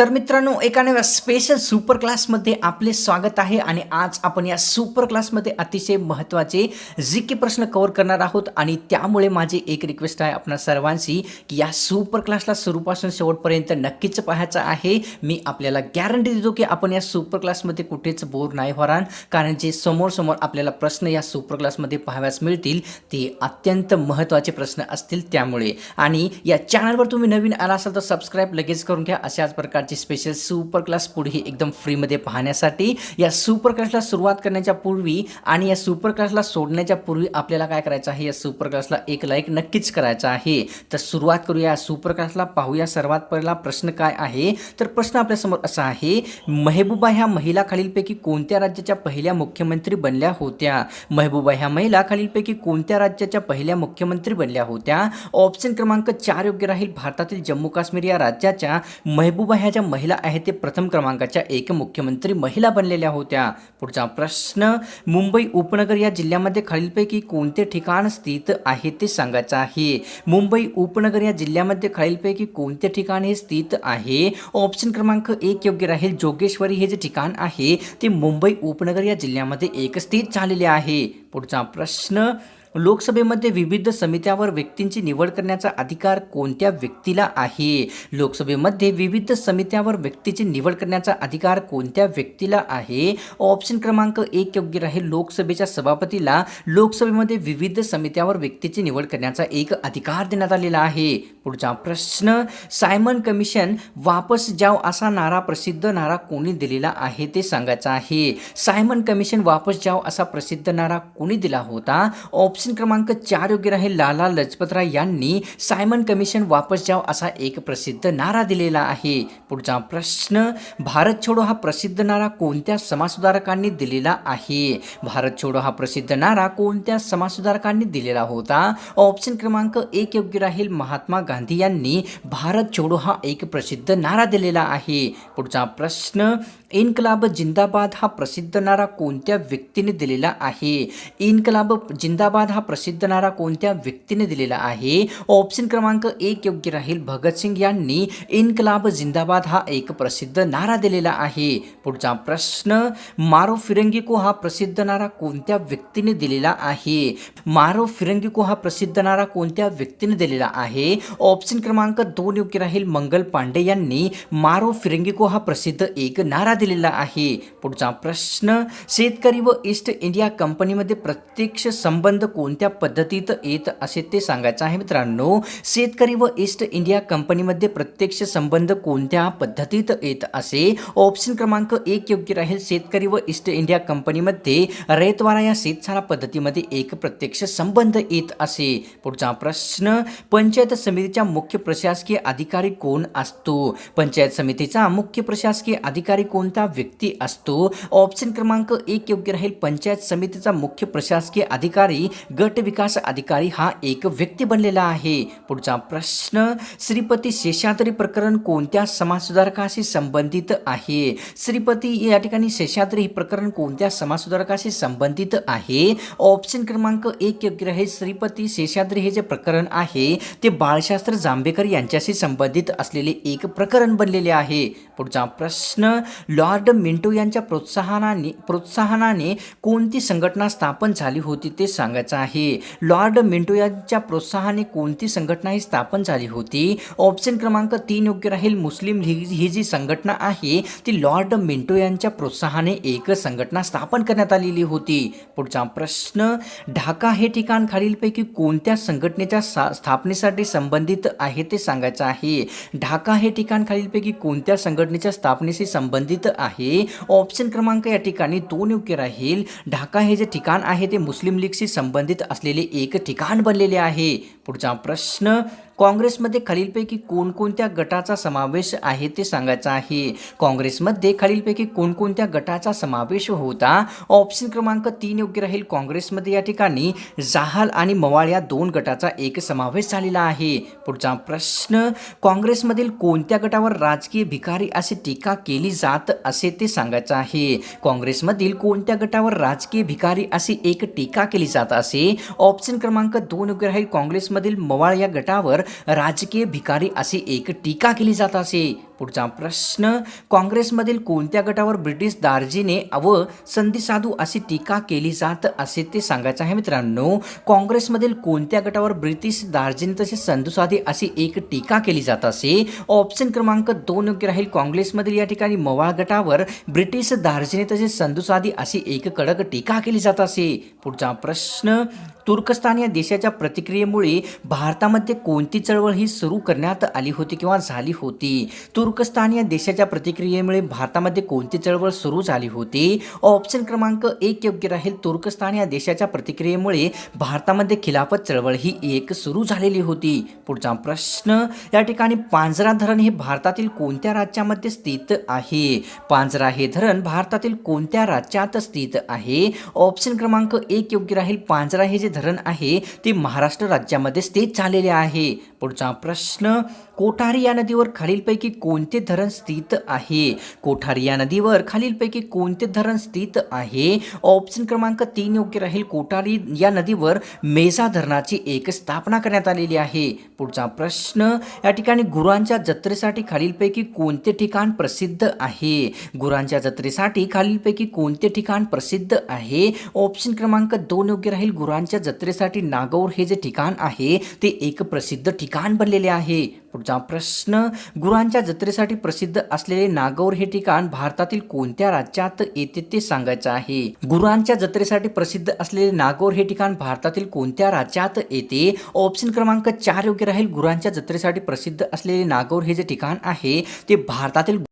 तर मित्रांनो एका नव्या स्पेशल सुपर क्लासमध्ये आपले स्वागत आहे आणि आज आपण या सुपर क्लासमध्ये अतिशय महत्त्वाचे जी के प्रश्न कव्हर करणार आहोत आणि त्यामुळे माझी एक रिक्वेस्ट आहे आपणा सर्वांशी की या सुपर क्लासला सुरूपासून शेवटपर्यंत नक्कीच पाहायचं आहे. मी आपल्याला गॅरंटी देतो की आपण या सुपर क्लासमध्ये कुठेच बोर नाही होणार कारण जे समोर समोर आपल्याला प्रश्न या सुपर क्लासमध्ये पाहाव्यास मिळतील ते अत्यंत महत्त्वाचे प्रश्न असतील त्यामुळे. आणि या चॅनलवर तुम्ही नवीन आला असाल तर सबस्क्राईब लगेच करून घ्या. अशाच प्रकारचे स्पेशल सुपर क्लास पुढे एकदम फ्रीमध्ये पाहण्यासाठी. या सुपर क्लासला सुरुवात करण्याच्या पूर्वी आणि या सुपर क्लासला सोडण्याच्या पूर्वी आपल्याला काय करायचं आहे? या सुपर क्लासला एक लाईक नक्कीच करायचा आहे. तर सुरुवात करूया. सुपर क्लासला पाहूया सर्वात पहिला प्रश्न काय आहे? तर प्रश्न आपल्यासमोर असा आहे महबूबा ह्या महिला खालीलपैकी कोणत्या राज्याच्या पहिल्या मुख्यमंत्री बनल्या होत्या? महबूबा ह्या महिला खालीलपैकी कोणत्या राज्याच्या पहिल्या मुख्यमंत्री बनल्या होत्या? ऑप्शन क्रमांक चार योग्य राहील भारतातील जम्मू काश्मीर या राज्याच्या. महबूबा ह्याच्या राज्याच्या महिला आहेत ते प्रथम क्रमांकाच्या एक मुख्यमंत्री महिला बनलेल्या होत्या. पुढचा प्रश्न मुंबई उपनगर या जिल्ह्यामध्ये खालीलपैकी कोणते ठिकाण स्थित आहे ते सांगायचं आहे. मुंबई उपनगर या जिल्ह्यामध्ये खालीलपैकी कोणते ठिकाण हे स्थित आहे? ऑप्शन क्रमांक एक योग्य राहील. जोगेश्वरी हे जे ठिकाण आहे ते मुंबई उपनगर या जिल्ह्यामध्ये एक स्थित झालेले आहे. पुढचा प्रश्न लोकसभेमध्ये विविध समित्यावर व्यक्तींची निवड करण्याचा अधिकार कोणत्या व्यक्तीला आहे? लोकसभेमध्ये विविध समित्यावर व्यक्तीची निवड करण्याचा अधिकार कोणत्या व्यक्तीला आहे? ऑप्शन क्रमांक एक योग्य राहील. लोकसभेच्या सभापतीला लोकसभेमध्ये विविध समित्यावर व्यक्तीची निवड करण्याचा एक अधिकार देण्यात आलेला आहे. पुढचा प्रश्न सायमन कमिशन वापस जाव असा नारा प्रसिद्ध नारा कोणी दिलेला आहे ते सांगायचं आहे. सायमन कमिशन वापस जाव असा प्रसिद्ध नारा कोणी दिला होता? ऑप्शन ऑप्शन क्रमांक चार योग्य राहील लाला लजपतराय यांनी सायमन कमिशन वापस जाव असा एक प्रसिद्ध नारा दिलेला आहे. पुढचा प्रश्न भारत छोडो हा प्रसिद्ध नारा कोणत्या समाजसुधारकांनी दिलेला आहे? भारत छोडो हा प्रसिद्ध नारा कोणत्या समाजसुधारकांनी दिलेला होता? ऑप्शन क्रमांक एक योग्य राहील महात्मा गांधी यांनी भारत छोडो हा एक प्रसिद्ध नारा दिलेला आहे. पुढचा प्रश्न इन्कलाब जिंदाबाद हा प्रसिद्ध नारा कोणत्या व्यक्तीने दिलेला आहे? इन्कलाब जिंदाबाद हा प्रसिद्ध नारा कोणत्या व्यक्तीने दिलेला आहे? ऑप्शन क्रमांक एक योग्य राहील भगतसिंग यांनी. इन्कलाब जिंदाबाद हा एक प्रसिद्ध नारा दिलेला आहे. पुढचा प्रश्न मारो फिरंगिको हा प्रसिद्ध नारा कोणत्या व्यक्तीने दिलेला आहे? मारो फिरंगिको हा प्रसिद्ध नारा कोणत्या व्यक्तीने दिलेला आहे? ऑप्शन क्रमांक दोन योग्य राहील मंगल पांडे यांनी. मारो फिरंगिको हा प्रसिद्ध एक नारा दिलेला आहे. पुढचा प्रश्न शेतकरी व ईस्ट इंडिया कंपनीमध्ये प्रत्यक्ष संबंध कोणत्या पद्धतीत येत असे ते सांगायचं आहे मित्रांनो. शेतकरी व ईस्ट इंडिया कंपनीमध्ये प्रत्यक्ष संबंध कोणत्या पद्धतीत येत असे? ऑप्शन क्रमांक एक योग्य राहील. शेतकरी व ईस्ट इंडिया कंपनीमध्ये रेतवारा या शेतसारा पद्धतीमध्ये एक प्रत्यक्ष संबंध येत असे. पुढचा प्रश्न पंचायत समितीच्या मुख्य प्रशासकीय अधिकारी कोण असतो? पंचायत समितीचा मुख्य प्रशासकीय अधिकारी कोण कोणता व्यक्ती असतो? ऑप्शन क्रमांक एक योग्य राहील. पंचायत समितीचा मुख्य प्रशासकीय अधिकारी गट विकास अधिकारी हा एक व्यक्ती बनलेला आहे. पुढचा प्रश्न श्रीपती शेषाद्री प्रकरण कोणत्या समाजसुधारकाशी संबंधित आहे? श्रीपती या ठिकाणी शेषाद्री हे प्रकरण कोणत्या समाजसुधारकाशी संबंधित आहे? ऑप्शन क्रमांक एक योग्य राहील. श्रीपती शेषाद्री हे जे प्रकरण आहे ते बाळशास्त्र जांभेकर यांच्याशी संबंधित असलेले एक प्रकरण बनलेले आहे. पुढचा प्रश्न लॉर्ड मिंटो यांच्या प्रोत्साहनाने प्रोत्साहनाने कोणती संघटना स्थापन झाली होती ते सांगायचं आहे. लॉर्ड मिंटो यांच्या प्रोत्साहाने कोणती संघटना ही स्थापन झाली होती? ऑप्शन क्रमांक तीन योग्य राहील. मुस्लिम लीग ही जी संघटना आहे ती लॉर्ड मिंटो यांच्या प्रोत्साहाने एक संघटना स्थापन करण्यात आलेली होती. पुढचा प्रश्न ढाका हे ठिकाण खालीलपैकी कोणत्या संघटनेच्या सा स्थापनेसाठी संबंधित आहे ते सांगायचं आहे. ढाका हे ठिकाण खालीलपैकी कोणत्या संघटनेच्या स्थापनेशी संबंधित आहे. ऑप्शन क्रमांक या ठिकाणी दोन योग्य राहील. ढाका हे जे ठिकाण आहे ते मुस्लिम लीगशी संबंधित असलेले एक ठिकाण बनलेले आहे. पुढचा प्रश्न काँग्रेसमध्ये खालीलपैकी कोणकोणत्या गटाचा समावेश आहे ते सांगायचं आहे. काँग्रेसमध्ये खालीलपैकी कोणकोणत्या गटाचा समावेश होता? ऑप्शन क्रमांक तीन योग्य राहील. काँग्रेसमध्ये या ठिकाणी जहाल आणि मवाळ या दोन गटाचा एक समावेश झालेला आहे. पुढचा प्रश्न काँग्रेसमधील कोणत्या गटावर राजकीय भिकारी अशी टीका केली जात असे ते सांगायचं आहे. काँग्रेसमधील कोणत्या गटावर राजकीय भिकारी अशी एक टीका केली जात असे? ऑप्शन क्रमांक दोन योग्य राहील. काँग्रेसमधील मवाळ या गटावर राजकीय भिकारी अशी एक टीका केली जात असे. पुढचा प्रश्न काँग्रेसमधील कोणत्या गटावर ब्रिटिश दार्जीने व संधी साधू अशी टीका केली जात असे ते सांगायचं आहे मित्रांनो. काँग्रेसमधील कोणत्या गटावर ब्रिटिश दार्जिने तसेच संधुसाधी अशी एक टीका केली जात असे? ऑप्शन क्रमांक दोन योग्य राहील. काँग्रेसमधील या ठिकाणी मवाळ गटावर ब्रिटिश दार्जिने तसेच संधुसाधी अशी एक कडक टीका केली जात असे. पुढचा प्रश्न तुर्कस्तान या देशाच्या प्रतिक्रियेमुळे भारतामध्ये कोणती चळवळ ही सुरू करण्यात आली होती किंवा झाली होती? तुर्कस्तान या देशाच्या प्रतिक्रियेमुळे भारतामध्ये कोणती चळवळ सुरू झाली होती? ऑप्शन क्रमांक एक योग्य राहील. तुर्कस्तान या देशाच्या प्रतिक्रियेमुळे भारतामध्ये खिलाफत चळवळ ही एक सुरू झालेली होती. पुढचा प्रश्न या ठिकाणी पांजरा धरण हे भारतातील कोणत्या राज्यामध्ये स्थित आहे? पांजरा हे धरण भारतातील कोणत्या राज्यात स्थित आहे? ऑप्शन क्रमांक एक योग्य राहील. पांजरा हे जे धरण आहे ते महाराष्ट्र राज्यामध्ये स्थित झालेले आहे. पुढचा प्रश्न कोठारी या नदीवर खालीलपैकी कोणते धरण स्थित आहे? कोठारी या नदीवर खालीलपैकी कोणते धरण स्थित आहे? ऑप्शन क्रमांक तीन योग्य राहील. कोठारी या नदीवर मेजा धरणाची एक स्थापना करण्यात आलेली आहे. पुढचा प्रश्न या ठिकाणी गुरांच्या जत्रेसाठी खालीलपैकी कोणते ठिकाण प्रसिद्ध आहे? गुरांच्या जत्रेसाठी खालीलपैकी कोणते ठिकाण प्रसिद्ध आहे? ऑप्शन क्रमांक दोन योग्य राहील. गुरांच्या जत्रेसाठी नागौर हे जे ठिकाण आहे ते एक प्रसिद्ध ठिकाण ठिकाण बनलेले आहे. पुढचा प्रश्न गुरांच्या जत्रेसाठी प्रसिद्ध असलेले नागौर हे ठिकाण भारतातील कोणत्या राज्यात येते ते सांगायचं आहे. गुरांच्या जत्रेसाठी प्रसिद्ध असलेले नागौर हे ठिकाण भारतातील कोणत्या राज्यात येते? ऑप्शन क्रमांक चार योग्य राहील. गुरांच्या जत्रेसाठी प्रसिद्ध असलेले नागौर हे जे ठिकाण आहे ते भारतातील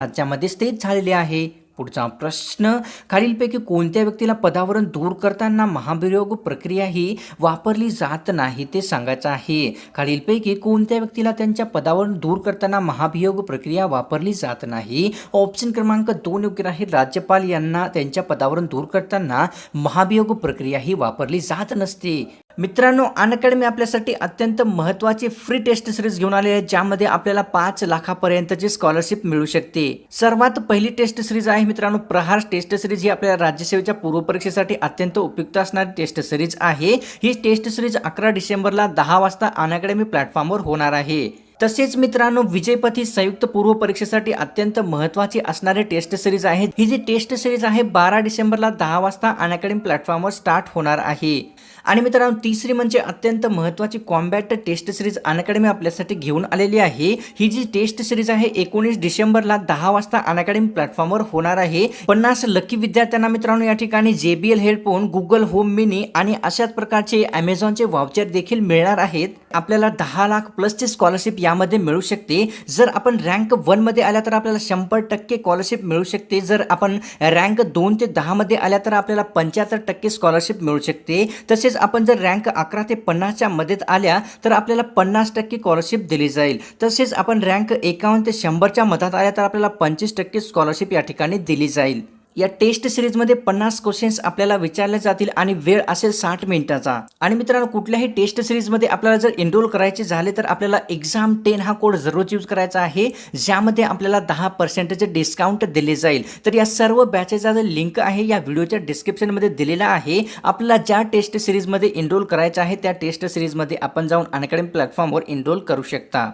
राज्यामध्ये स्थित झालेले आहे. पुढचा प्रश्न खालीलपैकी कोणत्या व्यक्तीला पदावरून दूर करताना महाभियोग प्रक्रिया ही वापरली जात नाही ते सांगायचं आहे? खालीलपैकी कोणत्या व्यक्तीला त्यांच्या पदावरून दूर करताना महाभियोग प्रक्रिया वापरली जात नाही? ऑप्शन क्रमांक दोन योग्य आहे राज्यपाल यांना त्यांच्या पदावरून दूर करताना महाभियोग प्रक्रिया ही वापरली जात नसते. मित्रांनो अनअकॅडमी आपल्यासाठी अत्यंत महत्त्वाची फ्री टेस्ट सिरीज घेऊन आली आहे ज्यामध्ये आपल्याला पाच लाखापर्यंतची स्कॉलरशिप मिळू शकते. सर्वात पहिली टेस्ट सिरीज आहे मित्रांनो प्रहार टेस्ट सिरीज ही आपल्या राज्यसेवेच्या पूर्वपरीक्षेसाठी अत्यंत उपयुक्त असणारी टेस्ट सिरीज आहे. ही टेस्ट सिरीज अकरा डिसेंबरला दहा वाजता अनअकॅडमी प्लॅटफॉर्मवर होणार आहे. तसेच मित्रांनो विजयपथी संयुक्त पूर्व परीक्षेसाठी अत्यंत महत्त्वाची असणारी टेस्ट सिरीज आहे. ही जी टेस्ट सिरीज आहे बारा डिसेंबरला दहा वाजता अनअकॅडमी प्लॅटफॉर्मवर स्टार्ट होणार आहे. आणि मित्रांनो तिसरी म्हणजे अत्यंत महत्त्वाची कॉम्बॅट टेस्ट सिरीज अनअकॅडमी आपल्यासाठी घेऊन आलेली आहे. ही जी टेस्ट सिरीज आहे एकोणीस डिसेंबरला दहा वाजता अनअकॅडमी प्लॅटफॉर्मवर होणार आहे. पन्नास लकी विद्यार्थ्यांना मित्रांनो या ठिकाणी J B L headphone Google home mini आणि अशाच प्रकारचे अमेझॉनचे वाउचर देखील मिळणार आहेत. आपल्याला दहा लाख प्लसची स्कॉलरशिप यामध्ये मिळू शकते. जर आपण रँक वनमध्ये आल्या तर आपल्याला शंभर टक्के स्कॉलरशिप मिळू शकते. जर आपण रँक दोन ते दहामध्ये आल्या तर आपल्याला पंच्याहत्तर टक्के स्कॉलरशिप मिळू शकते. तसेच आपण जर रँक अकरा ते पन्नासच्या मध्येत आल्या तर आपल्याला पन्नास टक्के स्कॉलरशिप दिली जाईल. तसेच आपण रँक एकावन्न ते शंभरच्या मधात आल्या तर आपल्याला पंचवीस टक्के स्कॉलरशिप या ठिकाणी दिली जाईल. या टेस्ट सिरीजमध्ये पन्नास क्वेश्चन्स आपल्याला विचारले जातील आणि वेळ असेल साठ मिनिटाचा. आणि मित्रांनो कुठल्याही टेस्ट सिरीजमध्ये आपल्याला जर एनरोल करायचे झाले तर आपल्याला एक्झाम टेन हा कोड जरूर यूज करायचा आहे ज्यामध्ये आपल्याला दहा पर्सेंटेज डिस्काउंट दिले जाईल. तर या सर्व बॅचेचा जो लिंक आहे या व्हिडिओच्या डिस्क्रिप्शनमध्ये दिलेला आहे. आपल्याला ज्या टेस्ट सिरीजमध्ये एनरोल करायचं आहे त्या टेस्ट सिरीजमध्ये आपण जाऊन अनअकॅडमी प्लॅटफॉर्मवर एनरोल करू शकता.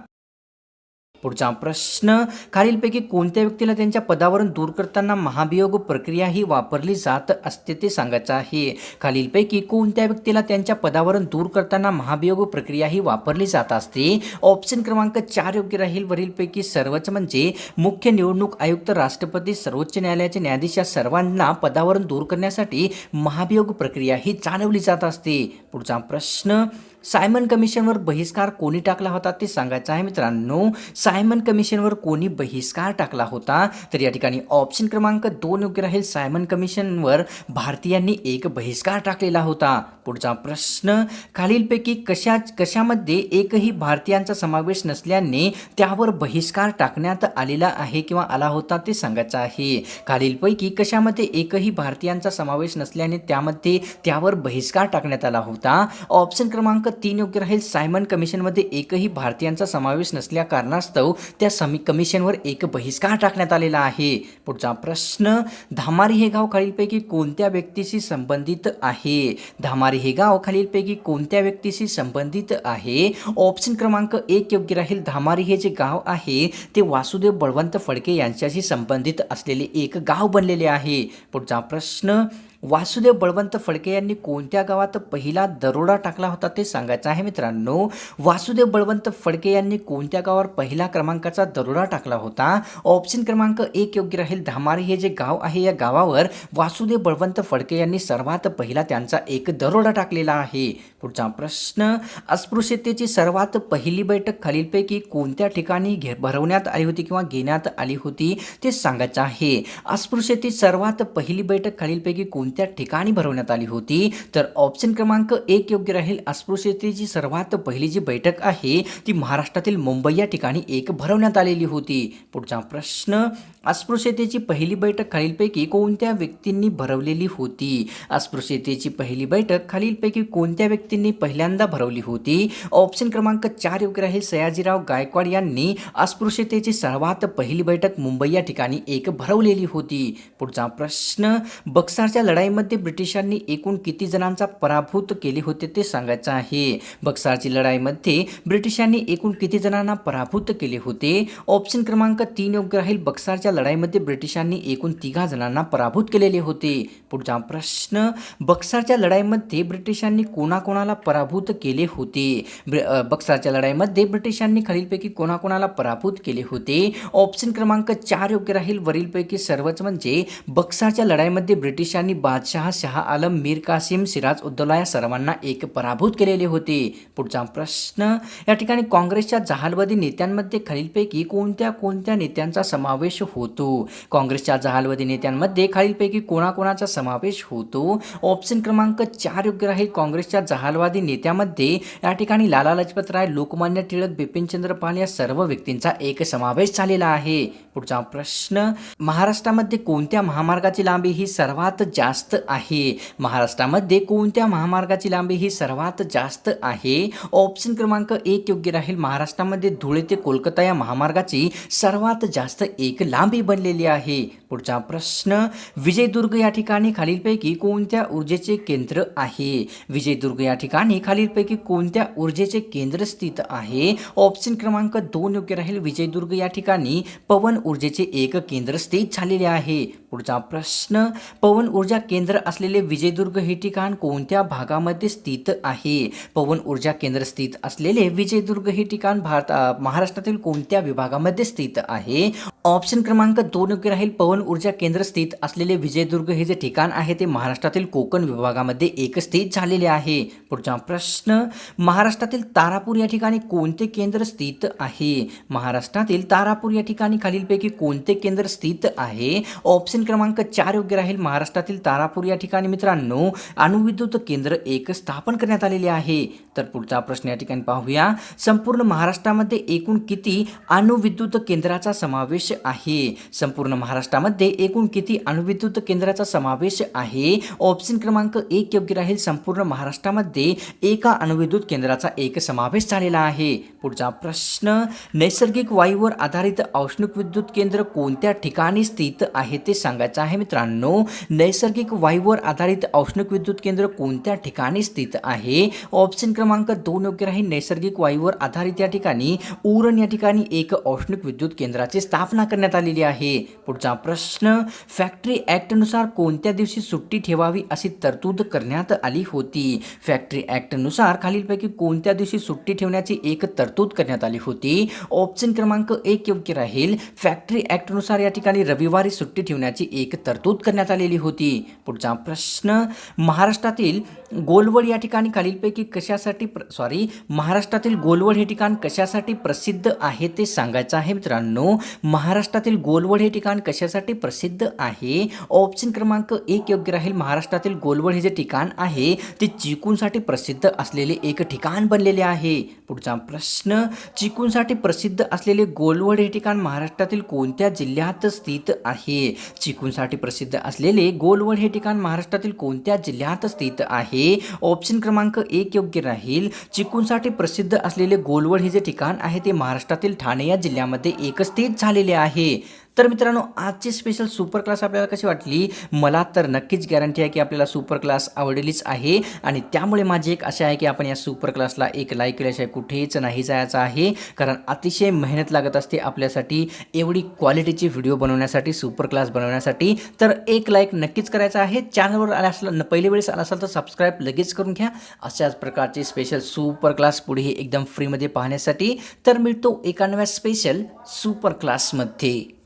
पुढचा प्रश्न खालीलपैकी कोणत्या व्यक्तीला त्यांच्या पदावरून दूर करताना महाभियोग प्रक्रिया ही वापरली जात असते ते सांगायचं आहे? खालीलपैकी कोणत्या व्यक्तीला त्यांच्या पदावरून दूर करताना महाभियोग प्रक्रिया ही वापरली जात असते? ऑप्शन क्रमांक चार योग्य राहील. वरीलपैकी सर्वच म्हणजे मुख्य निवडणूक आयुक्त राष्ट्रपती सर्वोच्च न्यायालयाचे न्यायाधीश या सर्वांना पदावरून दूर करण्यासाठी महाभियोग प्रक्रिया ही चालवली जात असते. पुढचा प्रश्न सायमन कमिशनवर बहिष्कार कोणी टाकला होता ते सांगायचं आहे मित्रांनो. सायमन कमिशनवर कोणी बहिष्कार टाकला होता तर या ठिकाणी ऑप्शन क्रमांक दोन योग्य राहील. सायमन कमिशनवर भारतीयांनी एक बहिष्कार टाकलेला होता. पुढचा प्रश्न खालीलपैकी कशा कशामध्ये एकही भारतीयांचा समावेश नसल्याने त्यावर बहिष्कार टाकण्यात आलेला आहे किंवा आला होता ते सांगायचं आहे. खालीलपैकी कशामध्ये एकही भारतीयांचा समावेश नसल्याने त्यामध्ये त्यावर बहिष्कार टाकण्यात आला होता. ऑप्शन क्रमांक तीन योग्य राहील. सायमन कमिशनमध्ये एकही भारतीयांचा समावेश नसल्या कारणास्तव त्या समी कमिशनवर एक बहिष्कार टाकण्यात आलेला आहे. पुढचा प्रश्न धामारी हे गाव खालीलपैकी कोणत्या व्यक्तीशी संबंधित आहे? धामारी हे गाव खालीलपैकी कोणत्या व्यक्तीशी संबंधित आहे? ऑप्शन क्रमांक एक योग्य राहील. धामारी हे जे गाव आहे ते वासुदेव बळवंत फडके यांच्याशी संबंधित असलेले एक गाव बनलेले आहे. पुढचा प्रश्न वासुदेव बळवंत फडके यांनी कोणत्या गावात पहिला दरोडा टाकला होता ते सांगायचं आहे मित्रांनो. वासुदेव बळवंत फडके यांनी कोणत्या गावावर पहिला क्रमांकाचा दरोडा टाकला होता? ऑप्शन क्रमांक एक योग्य राहील धामारी हे जे गाव आहे या गावावर वासुदेव बळवंत फडके यांनी सर्वात पहिला त्यांचा एक दरोडा टाकलेला आहे. पुढचा प्रश्न अस्पृश्यतेची सर्वात पहिली बैठक खालीलपैकी कोणत्या ठिकाणी घे भरवण्यात आली होती किंवा घेण्यात आली होती ते सांगायचं आहे. अस्पृश्यतेची सर्वात पहिली बैठक खालीलपैकी कोण कोणत्या ठिकाणी भरवण्यात आली होती? तर ऑप्शन क्रमांक एक योग्य राहील. अस्पृश्यतेची सर्वात पहिली जी बैठक आहे ती महाराष्ट्रातील मुंबई या ठिकाणी एक भरवण्यात आलेली होती. पुढचा प्रश्न अस्पृश्यतेची पहिली बैठक खालीलपैकी कोणत्या व्यक्तींनी भरवलेली होती? अस्पृश्यतेची पहिली बैठक खालीलपैकी कोणत्या व्यक्तींनी पहिल्यांदा भरवली होती? ऑप्शन क्रमांक चार योग्य राहील. सयाजीराव गायकवाड यांनी अस्पृश्यतेची सर्वात पहिली बैठक मुंबई या ठिकाणी एक भरवलेली होती. पुढचा प्रश्न बक्सारच्या लढाईमध्ये ब्रिटिशांनी एकूण किती जणांचा पराभूत केले होते ते सांगायचं आहे. बक्सारची लढाईमध्ये ब्रिटिशांनी एकूण किती जणांना पराभूत केले होते? ऑप्शन क्रमांक तीन योग्य राहील. बक्सारच्या लढाईमध्ये ब्रिटिशांनी एकूण तिघा जणांना पराभूत केलेले होते. पुढचा प्रश्न बक्सारच्या लढाईमध्ये ब्रिटिशांनी कोणाकोणाला पराभूत केले होते? ब्र- बक्सारच्या लढाईमध्ये ब्रिटिशांनी खालीलपैकी कोणाकोणाला पराभूत केले होते? ऑप्शन क्रमांक चार योग्य राहील. वरीलपैकी सर्वच म्हणजे बक्सारच्या लढाईमध्ये ब्रिटिशांनी बादशहा शाह आलम मीर कासिम सिराज उद्दौला या सर्वांना एक पराभूत केलेले होते. पुढचा प्रश्न या ठिकाणी काँग्रेसच्या जहालवादी नेत्यांमध्ये खालीलपैकी कोणत्या कोणत्या नेत्यांचा समावेश होतो? काँग्रेसच्या जहालवादी नेत्यांमध्ये खालीलपैकी कोणाकोणाचा समावेश होतो? ऑप्शन क्रमांक चार योग्य राहील. काँग्रेसच्या जहालवादी नेत्यामध्ये या ठिकाणी लाला लजपत राय लोकमान्य टिळक बिपिनचंद्र पाल या सर्व व्यक्तींचा एक समावेश झालेला आहे. पुढचा प्रश्न महाराष्ट्रामध्ये कोणत्या महामार्गाची लांबी ही सर्वात जास्त आहे. महाराष्ट्रामध्ये कोणत्या महामार्गाची लांबी ही सर्वात जास्त आहे? ऑप्शन क्रमांक एक योग्य राहील. महाराष्ट्रामध्ये धुळे ते कोलकाता या महामार्गाची सर्वात जास्त एक लांबी बनलेली आहे. पुढचा प्रश्न विजयदुर्ग या ठिकाणी खालीलपैकी कोणत्या ऊर्जेचे केंद्र आहे? विजयदुर्ग या ठिकाणी खालीलपैकी कोणत्या ऊर्जेचे केंद्र स्थित आहे? ऑप्शन क्रमांक दोन योग्य राहील. विजयदुर्ग या ठिकाणी पवन ऊर्जेचे एक केंद्र स्थित झालेले आहे. पुढचा प्रश्न. पवन ऊर्जा केंद्र असलेले विजयदुर्ग हे ठिकाण कोणत्या भागामध्ये स्थित आहे? पवन ऊर्जा केंद्र स्थित असलेले विजयदुर्ग हे ठिकाण भारत महाराष्ट्रातील कोणत्या विभागामध्ये स्थित आहे? ऑप्शन क्रमांक दोन योग्य राहील. पवन ऊर्जा केंद्र स्थित असलेले विजयदुर्ग हे जे ठिकाण आहे ते महाराष्ट्रातील कोकण विभागामध्ये एक स्थित झालेले आहे. पुढचा प्रश्न. महाराष्ट्रातील तारापूर या ठिकाणी कोणते केंद्र स्थित आहे? महाराष्ट्रातील तारापूर या ठिकाणी खालीलपैकी कोणते केंद्र स्थित आहे? ऑप्शन क्रमांक चार योग्य राहील. महाराष्ट्रातील तारापूर या ठिकाणी मित्रांनो अणुविद्युत केंद्र एक स्थापन करण्यात आलेले आहे. तर पुढचा प्रश्न या ठिकाणी पाहूया. संपूर्ण महाराष्ट्रामध्ये एकूण किती अणुविद्युत केंद्राचा समावेश आहे? संपूर्ण महाराष्ट्रामध्ये एकूण किती अणुविद्युत केंद्राचा समावेश आहे? ऑप्शन क्रमांक एक योग्य राहील. संपूर्ण महाराष्ट्रामध्ये एका अणुविद्युत केंद्राचा एक समावेश झालेला आहे. पुढचा प्रश्न नैसर्गिक वायूवर आधारित औष्णिक विद्युत केंद्र कोणत्या ठिकाणी स्थित आहे ते सांगायचं आहे मित्रांनो नैसर्गिक वायूवर आधारित औष्णिक विद्युत केंद्र कोणत्या ठिकाणी स्थित आहे? ऑप्शन क्रमांक दोन योग्य राहील. नैसर्गिक वायूवर आधारित या ठिकाणी उरण या ठिकाणी एक औष्णिक विद्युत केंद्राची स्थापना करण्यात आलेली आहे. पुढचा प्रश्न फॅक्टरी ॲक्टनुसार कोणत्या दिवशी सुट्टी ठेवावी अशी तरतूद करण्यात आली होती? फॅक्टरी ॲक्टनुसार खालीलपैकी कोणत्या दिवशी सुट्टी ठेवण्याची एक तरतूद करण्यात आली होती? ऑप्शन क्रमांक एक योग्य राहील. फॅक्टरी ॲक्टनुसार या ठिकाणी रविवारी सुट्टी ठेवण्याची एक तरतूद करण्यात आलेली होती. पुढचा प्रश्न महाराष्ट्रातील गोलवड या ठिकाणी खालीलपैकी कशासाठी सॉरी महाराष्ट्रातील गोलवड हे ठिकाण कशासाठी प्रसिद्ध आहे ते सांगायचं आहे मित्रांनो. महाराष्ट्रातील गोलवड हे ठिकाण कशासाठी प्रसिद्ध आहे? ऑप्शन क्रमांक एक योग्य राहील. महाराष्ट्रातील गोलवड हे जे ठिकाण आहे ते चिकूनसाठी प्रसिद्ध असलेले एक ठिकाण बनलेले आहे. पुढचा प्रश्न चिकूनसाठी प्रसिद्ध असलेले गोलवड हे ठिकाण महाराष्ट्रातील कोणत्या जिल्ह्यात स्थित आहे? चिकूनसाठी प्रसिद्ध असलेले गोलवड हे ठिकाण महाराष्ट्रातील कोणत्या जिल्ह्यात स्थित आहे? ऑप्शन क्रमांक एक योग्य राहील. चिकूनसाठी प्रसिद्ध असलेले गोलवड हे जे ठिकाण आहे ते महाराष्ट्रातील ठाणे या जिल्ह्यामध्ये एक स्थित झालेले आहे. तर मित्रांनो आजची स्पेशल सुपर क्लास आपल्याला कशी वाटली? मला तर नक्कीच गॅरंटी आहे की आपल्याला सुपर क्लास आवडलीच आहे. आणि त्यामुळे माझी एक आशा आहे की आपण या सुपर क्लासला एक लाईक केल्याशिवाय कुठेच नाही जायचं आहे. कारण अतिशय मेहनत लागत असते आपल्यासाठी एवढी क्वालिटीची व्हिडिओ बनवण्यासाठी सुपर क्लास बनवण्यासाठी. तर एक लाईक नक्कीच करायचा आहे. चॅनलवर आला असला पहिल्या वेळेस आला असाल तर सबस्क्राईब लगेच करून घ्या. अशाच प्रकारचे स्पेशल सुपर क्लास पुढेही एकदम फ्रीमध्ये पाहण्यासाठी. तर मिळतो एका स्पेशल सुपर क्लासमध्ये